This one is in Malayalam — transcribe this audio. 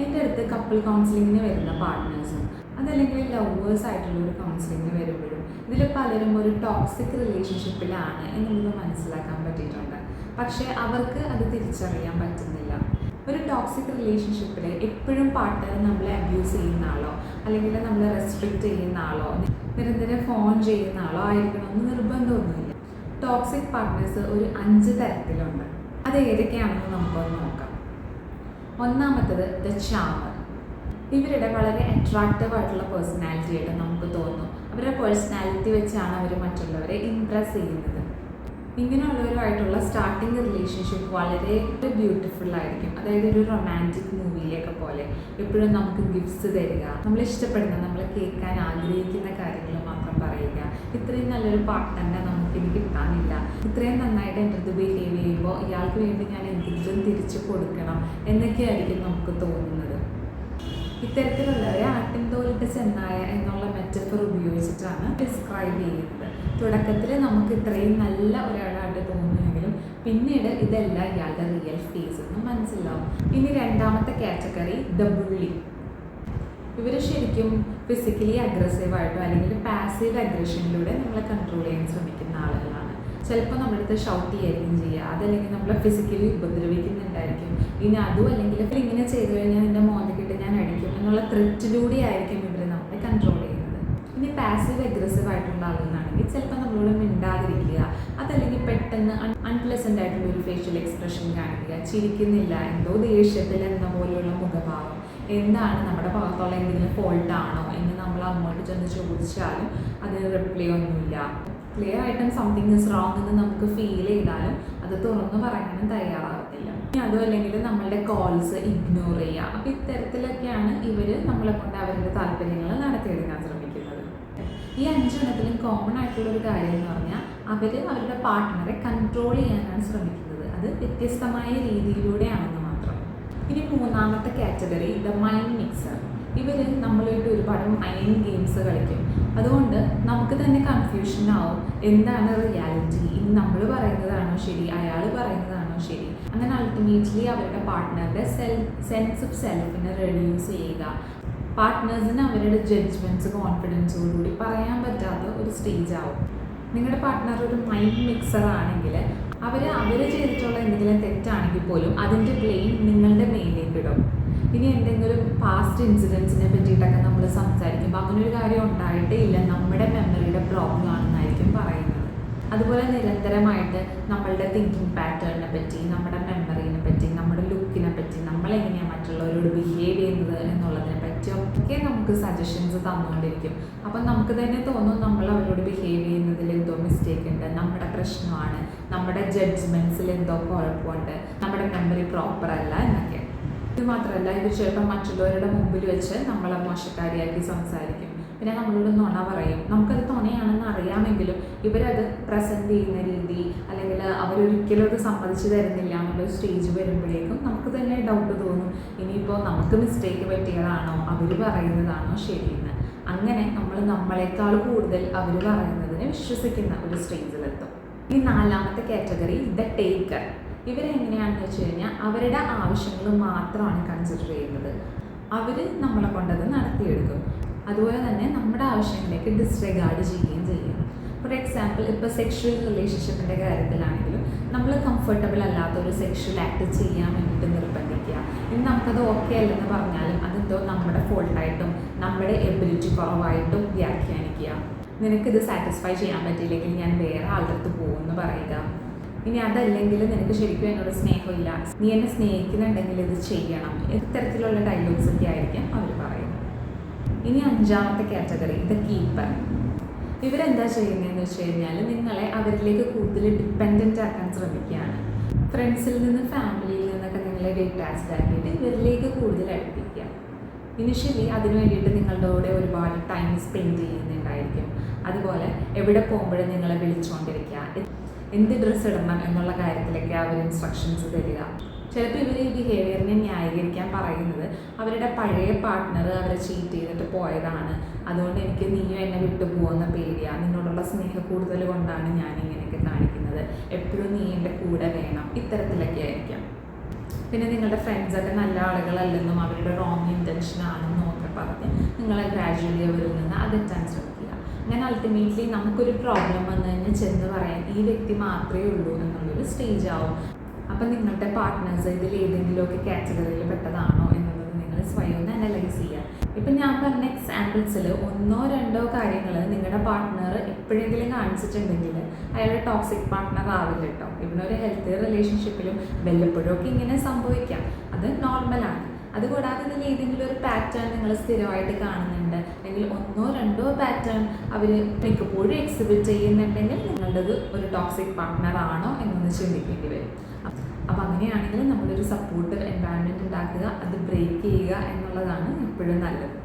എന്റെ അടുത്ത് കപ്പിൾ കൗൺസിലിങ്ങിന് വരുന്ന പാർട്ട്നേഴ്സും അതല്ലെങ്കിൽ ലവേഴ്സ് ആയിട്ടുള്ള ഒരു കൗൺസിലിങ്ങിന് വരുമ്പോഴും ഇതിൽ പലരും ഒരു ടോക്സിക് റിലേഷൻഷിപ്പിലാണ് എന്നുള്ളത് മനസ്സിലാക്കാൻ പറ്റിയിട്ടുണ്ട്. പക്ഷേ അവർക്ക് അത് തിരിച്ചറിയാൻ പറ്റുന്നില്ല. ഒരു ടോക്സിക് റിലേഷൻഷിപ്പിൽ എപ്പോഴും പാർട്ട്ണർ നമ്മളെ അബ്യൂസ് ചെയ്യുന്ന ആളോ അല്ലെങ്കിൽ നമ്മളെ റെസ്ട്രിക്റ്റ് ചെയ്യുന്ന ആളോ നിരന്തരം ഫോൺ ചെയ്യുന്ന ആളോ ആയിരിക്കണമെന്ന് നിർബന്ധമൊന്നുമില്ല. ടോക്സിക് പാർട്ട്നേഴ്സ് ഒരു അഞ്ച് തരത്തിലുണ്ട്. അത് ഏതൊക്കെയാണെന്ന് നമുക്കൊന്ന് നോക്കാം. ഒന്നാമത്തത് ദ ചാമർ ഇവരുടെ വളരെ അട്രാക്റ്റീവ് ആയിട്ടുള്ള പേഴ്സണാലിറ്റി ആയിട്ട് നമുക്ക് തോന്നും. അവരുടെ പേഴ്സണാലിറ്റി വെച്ചാണ് അവർ മറ്റുള്ളവരെ ഇംപ്രസ് ചെയ്യുന്നത്. ഇങ്ങനെയുള്ളവരുമായിട്ടുള്ള സ്റ്റാർട്ടിങ് റിലേഷൻഷിപ്പ് വളരെ ബ്യൂട്ടിഫുൾ ആയിരിക്കും. അതായത് ഒരു റൊമാന്റിക് മൂവിയിലൊക്കെ പോലെ. എപ്പോഴും നമുക്ക് ഗിഫ്റ്റ്സ് തരിക നമ്മൾ ഇഷ്ടപ്പെടുന്ന നമ്മൾ കേൾക്കാൻ ആഗ്രഹിക്കുന്ന കാര്യങ്ങൾ മാത്രം പറയുക. ഇത്രയും നല്ലൊരു പാർട്ട്ണറിനെ നമുക്ക് ഇനി കിട്ടാനില്ല. ഇത്രയും നന്നായിട്ട് എന്റെ അടുത്ത് ബിഹേവ് ചെയ്യുമ്പോൾ ഇയാൾക്ക് വേണ്ടി ഞാൻ എന്തെങ്കിലും തിരിച്ചു കൊടുക്കണം എന്നൊക്കെയായിരിക്കും നമുക്ക് തോന്നുന്നത്. ഇത്തരത്തിലുള്ളവരെ ആട്ടിൻതോലിട്ട് ചെന്നായ എന്നുള്ള മെറ്റഫർ ഉപയോഗിച്ചിട്ടാണ് ഡിസ്ക്രൈബ് ചെയ്യുന്നത്. തുടക്കത്തിൽ നമുക്ക് ഇത്രയും നല്ല ഒരാളായിട്ട് തോന്നുമെങ്കിലും പിന്നീട് ഇതല്ല ഇയാളുടെ റിയൽ ഫേസ് എന്ന് മനസ്സിലാവും. ഇനി രണ്ടാമത്തെ കാറ്റഗറി ദ ബുള്ളി ഇവർ ശരിക്കും ഫിസിക്കലി അഗ്രസീവായിട്ടോ അല്ലെങ്കിൽ പാസീവ് അഗ്രഷനിലൂടെ നമ്മളെ കൺട്രോൾ ചെയ്യാൻ ശ്രമിക്കുന്ന ആളുകളാണ്. ചിലപ്പോൾ നമ്മളടുത്ത് ഷൗട്ട് ചെയ്യായിരിക്കും ചെയ്യുക. അതല്ലെങ്കിൽ നമ്മളെ ഫിസിക്കലി ഉപദ്രവിക്കുന്നുണ്ടായിരിക്കും. ഇനി അതും അല്ലെങ്കിൽ ഇങ്ങനെ ചെയ്തു കഴിഞ്ഞാൽ നിന്റെ അടിക്കും എന്നുള്ള ത്രെറ്റിലൂടെ ആയിരിക്കും ഇവർ നമ്മളെ കൺട്രോൾ ചെയ്യുന്നത്. ഇനി പാസീവ് അഗ്രസീവ് ആയിട്ടുള്ള ആളുകളാണെങ്കിൽ ചിലപ്പോൾ നമ്മളോട് മിണ്ടാതിരിക്കുക അതല്ലെങ്കിൽ പെട്ടെന്ന് അൺപ്ലസന്റ് ആയിട്ടുള്ള ഒരു ഫേഷ്യൽ എക്സ്പ്രഷൻ കാണിക്കുക ചിരിക്കുന്നില്ല എന്തോ ദേഷ്യത്തിൽ എന്ന പോലെയുള്ള മുഖഭാവം. എന്താണ് നമ്മുടെ ഭാഗത്തുള്ള എന്തെങ്കിലും ഫോൾട്ട് ആണോ എന്ന് നമ്മൾ അങ്ങോട്ട് ചെന്ന് ചോദിച്ചാലും അതിന് റിപ്ലൈ ഒന്നുമില്ല. ക്ലിയർ ആയിട്ടും സംതിങ് ഇസ് റോങ് എന്ന് നമുക്ക് ഫീൽ ചെയ്താലും അത് തുറന്നു പറയാനും തയ്യാറാകത്തില്ല അതും അല്ലെങ്കിൽ നമ്മളുടെ കോൾസ് ഇഗ്നോർ ചെയ്യുക. അപ്പം ഇത്തരത്തിലൊക്കെയാണ് ഇവർ നമ്മളെ കൊണ്ട് അവരുടെ താല്പര്യങ്ങൾ നടത്തിയെടുക്കാൻ ശ്രമിക്കുന്നത്. ഈ അഞ്ചെണ്ണത്തിലും കോമൺ ആയിട്ടുള്ള ഒരു കാര്യം എന്ന് പറഞ്ഞാൽ അവർ അവരുടെ പാർട്ട്ണറെ കൺട്രോൾ ചെയ്യാനാണ് ശ്രമിക്കുന്നത്. അത് വ്യത്യസ്തമായ രീതിയിലൂടെയാണെന്ന് മാത്രം. ഇനി മൂന്നാമത്തെ കാറ്റഗറി ദ മൈൻഡ് മിക്സർ ഇവർ നമ്മളായിട്ട് ഒരുപാട് മൈൻഡ് ഗെയിംസ് കളിക്കും. അതുകൊണ്ട് നമുക്ക് തന്നെ കൺഫ്യൂഷൻ ആവും. എന്താണ് റിയാലിറ്റി ഇനി നമ്മൾ പറയുന്നതാണോ ശരി? അയാൾ പറയുന്നതാണോ ശരി? അങ്ങനെ അൾട്ടിമേറ്റ്ലി അവരുടെ പാർട്ട്ണറുടെ സെൽഫ് സെൻസ് ഓഫ് സെൽഫിനെ റെഡ്യൂസ് ചെയ്യുക. പാർട്ട്നേഴ്സിന് അവരുടെ ജഡ്ജ്മെന്റ്സ് കോൺഫിഡൻസോടുകൂടി പറയാൻ പറ്റാത്ത ഒരു സ്റ്റേജ് ആവും. നിങ്ങളുടെ പാർട്ട്ണർ ഒരു മൈൻഡ് മിക്സർ ആണെങ്കിൽ അവർ അവർ ചെയ്തിട്ടുള്ള എന്തെങ്കിലും തെറ്റാണെങ്കിൽ പോലും അതിന്റെ ബ്ലെയിം നിങ്ങളുടെ മേലേക്ക് ഇടും. ഇനി എന്തെങ്കിലും പാസ്റ്റ് ഇൻസിഡൻസിനെ പറ്റിയിട്ടൊക്കെ നമ്മൾ സംസാരിക്കുമ്പോൾ അങ്ങനൊരു കാര്യം ഉണ്ടായിട്ടേ ഇല്ല. നമ്മുടെ മെമ്മറിയുടെ പ്രോബ്ലം ആണെന്നായിരിക്കും പറയുന്നത്. അതുപോലെ നിരന്തരമായിട്ട് നമ്മളുടെ തിങ്കിങ് പാറ്റേണിനെ പറ്റി നമ്മുടെ മെമ്മറീനെ പറ്റി നമ്മുടെ ലുക്കിനെ പറ്റി നമ്മളെങ്ങനെയാണ് മറ്റുള്ളവരോട് ബിഹേവ് ചെയ്യുന്നത് എന്നുള്ളതിനെ പറ്റി ഒക്കെ നമുക്ക് സജഷൻസ് തന്നുകൊണ്ടിരിക്കും. അപ്പം നമുക്ക് തന്നെ തോന്നും നമ്മൾ അവരോട് ബിഹേവ് ചെയ്യുന്നതിൽ എന്തോ മിസ്റ്റേക്ക് ഉണ്ട് നമ്മുടെ പ്രശ്നമാണ് നമ്മുടെ ജഡ്ജ്മെന്റ്സിൽ എന്തോ കുഴപ്പമുണ്ട് നമ്മുടെ മെമ്മറി പ്രോപ്പർ അല്ല എന്നൊക്കെ. ഇത് മാത്രമല്ല ഇത് ചിലപ്പോൾ മറ്റുള്ളവരുടെ മുമ്പിൽ വെച്ച് നമ്മളെ മോശക്കാരിയാക്കി സംസാരിക്കും. പിന്നെ നമ്മളോട് നുണ പറയും. നമുക്കത് തുണയാണെന്ന് അറിയാമെങ്കിലും ഇവരത് പ്രസന്റ് ചെയ്യുന്ന രീതി അല്ലെങ്കിൽ അവരൊരിക്കലും അത് സമ്മതിച്ചു തരുന്നില്ല എന്നുള്ള സ്റ്റേജ് വരുമ്പോഴേക്കും നമുക്ക് തന്നെ ഡൗട്ട് തോന്നും. ഇനിയിപ്പോൾ നമുക്ക് മിസ്റ്റേക്ക് പറ്റിയതാണോ? അവർ പറയുന്നതാണോ? ശരിയെന്ന്. അങ്ങനെ നമ്മൾ നമ്മളെക്കാൾ കൂടുതൽ അവർ പറയുന്നതിനെ വിശ്വസിക്കുന്ന ഒരു സ്റ്റേജിലെത്തും ഈ നാലാമത്തെ കാറ്റഗറി ദ ടേക്കർ ഇവരെങ്ങനെയാണെന്ന് വെച്ച് കഴിഞ്ഞാൽ അവരുടെ ആവശ്യങ്ങൾ മാത്രമാണ് കൺസിഡർ ചെയ്യുന്നത്. അവർ നമ്മളെ കൊണ്ടത് നടത്തിയെടുക്കും. അതുപോലെ തന്നെ നമ്മുടെ ആവശ്യങ്ങളിലേക്ക് ഡിസ്റിഗാർഡ് ചെയ്യുകയും ചെയ്യും. ഫോർ എക്സാമ്പിൾ ഇപ്പോൾ സെക്ഷൽ റിലേഷൻഷിപ്പിന്റെ കാര്യത്തിലാണെങ്കിലും നമ്മൾ കംഫർട്ടബിൾ അല്ലാത്ത ഒരു സെക്ഷൽ ആക്ട് ചെയ്യാൻ വേണ്ടിയിട്ട് നിർബന്ധിക്കുക. ഇനി നമുക്കത് ഓക്കെ അല്ലെന്ന് പറഞ്ഞാലും അതെന്തോ നമ്മുടെ ഫോൾട്ടായിട്ടും നമ്മുടെ എബിലിറ്റി കുറവായിട്ടും വ്യാഖ്യാനിക്കുക. നിനക്കിത് സാറ്റിസ്ഫൈ ചെയ്യാൻ പറ്റിയില്ലെങ്കിൽ ഞാൻ വേറെ ആളുടെ പോകും എന്ന് പറയുക. ഇനി അതല്ലെങ്കിൽ നിനക്ക് ശരിക്കും എന്നോട് സ്നേഹമില്ല. നീ എന്നെ സ്നേഹിക്കുന്നുണ്ടെങ്കിൽ ഇത് ചെയ്യണം. ഇത്തരത്തിലുള്ള ഡയലോഗ്സ് ഒക്കെ ആയിരിക്കും അവർ ഇനി അഞ്ചാമത്തെ കാറ്റഗറി ദ കീപ്പർ ഇവരെന്താ ചെയ്യുന്നതെന്ന് വെച്ച് കഴിഞ്ഞാൽ നിങ്ങളെ അവരിലേക്ക് കൂടുതൽ ഡിപ്പെൻഡന്റ് ആക്കാൻ ശ്രമിക്കുകയാണ്. ഫ്രണ്ട്സിൽ നിന്ന് ഫാമിലിയിൽ നിന്നൊക്കെ നിങ്ങളെ ഡിറ്റാച്ച്ഡ് ആക്കിയിട്ട് ഇവരിലേക്ക് കൂടുതൽ അടുപ്പിക്കുക. ഇനിഷ്യലി അതിന് വേണ്ടിയിട്ട് നിങ്ങളുടെ കൂടെ ഒരുപാട് ടൈം സ്പെൻഡ് ചെയ്യുന്നുണ്ടായിരിക്കും. അതുപോലെ എവിടെ പോകുമ്പോഴും നിങ്ങളെ വിളിച്ചുകൊണ്ടിരിക്കുക എന്ത് ഡ്രസ്സ് ഇടണം എന്നുള്ള കാര്യത്തിലൊക്കെ അവർ ഇൻസ്ട്രക്ഷൻസ് തരിക. ചിലപ്പോൾ ഇവർ ഈ ബിഹേവിയറിനെ ന്യായീകരിക്കാൻ പറയുന്നത് അവരുടെ പഴയ പാർട്ട്ണർ അവരെ ചീറ്റ് ചെയ്തിട്ട് പോയതാണ്. അതുകൊണ്ട് എനിക്ക് നീയും എന്നെ വിട്ടു പോകുന്ന പേടിയാണ് നിന്നോടുള്ള സ്നേഹ കൂടുതൽ കൊണ്ടാണ് ഞാൻ ഇങ്ങനെയൊക്കെ കാണിക്കുന്നത്. എപ്പോഴും നീ എന്റെ കൂടെ വേണം. ഇത്തരത്തിലൊക്കെ ആയിരിക്കാം. പിന്നെ നിങ്ങളുടെ ഫ്രണ്ട്സൊക്കെ നല്ല ആളുകളല്ലെന്നും അവരുടെ റോങ് ഇന്റൻഷൻ ആണെന്നും ഒക്കെ പറഞ്ഞ് നിങ്ങളെ ഗ്രാജുവലി അവരിൽ നിന്ന് അതെത്താൻ ശ്രമിക്കുക. അങ്ങനെ അൾട്ടിമേറ്റ്ലി നമുക്കൊരു പ്രോബ്ലം വന്നു കഴിഞ്ഞാൽ ചെന്ന് പറയാൻ ഈ വ്യക്തി മാത്രമേ ഉള്ളൂ എന്നുള്ളൊരു സ്റ്റേജ് ആവും. അപ്പം നിങ്ങളുടെ പാർട്ട്നേഴ്സ് ഇതിൽ ഏതെങ്കിലുമൊക്കെ കാറ്റഗറിയിൽ പെട്ടതാണോ എന്നുള്ളത് നിങ്ങൾ സ്വയം ഒന്ന് അനലൈസ് ചെയ്യുക. ഇപ്പം ഞാൻ പറഞ്ഞ എക്സാമ്പിൾസിൽ ഒന്നോ രണ്ടോ കാര്യങ്ങൾ നിങ്ങളുടെ പാർട്ട്ണർ എപ്പോഴെങ്കിലും കാണിച്ചിട്ടുണ്ടെങ്കിൽ അയാൾ ടോക്സിക് പാർട്ട്ണർ ആവില്ല കേട്ടോ ഇവനൊരു ഹെൽത്തി റിലേഷൻഷിപ്പിലും വല്ലപ്പോഴും ഒക്കെ ഇങ്ങനെ സംഭവിക്കാം. അത് നോർമലാണ് അതുകൂടാതെ ഇതിൽ ഏതെങ്കിലും ഒരു പാറ്റേൺ നിങ്ങൾ സ്ഥിരമായിട്ട് കാണുന്നുണ്ട്. അല്ലെങ്കിൽ ഒന്നോ രണ്ടോ പാറ്റേൺ അവർ മിക്കപ്പോഴും എക്സിബിറ്റ് ചെയ്യുന്നുണ്ടെങ്കിൽ നിങ്ങളുടേത് ഒരു ടോക്സിക് പാർട്ട്ണർ ആണോ എന്നൊന്ന് ചിന്തിക്കേണ്ടി വരും. അപ്പം അങ്ങനെയാണെങ്കിൽ നമ്മളൊരു സപ്പോർട്ടീവ് എൻവയൺമെന്റ് ഉണ്ടാക്കുക അത് ബ്രേക്ക് ചെയ്യുക എന്നുള്ളതാണ് എപ്പോഴും നല്ലത്.